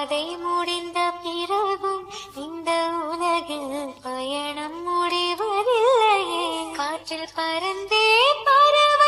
கதை முடிந்த பிறகும் இந்த உலகில் பயணம் முடிவதில்லையே. காற்றில் பறந்தே பறவை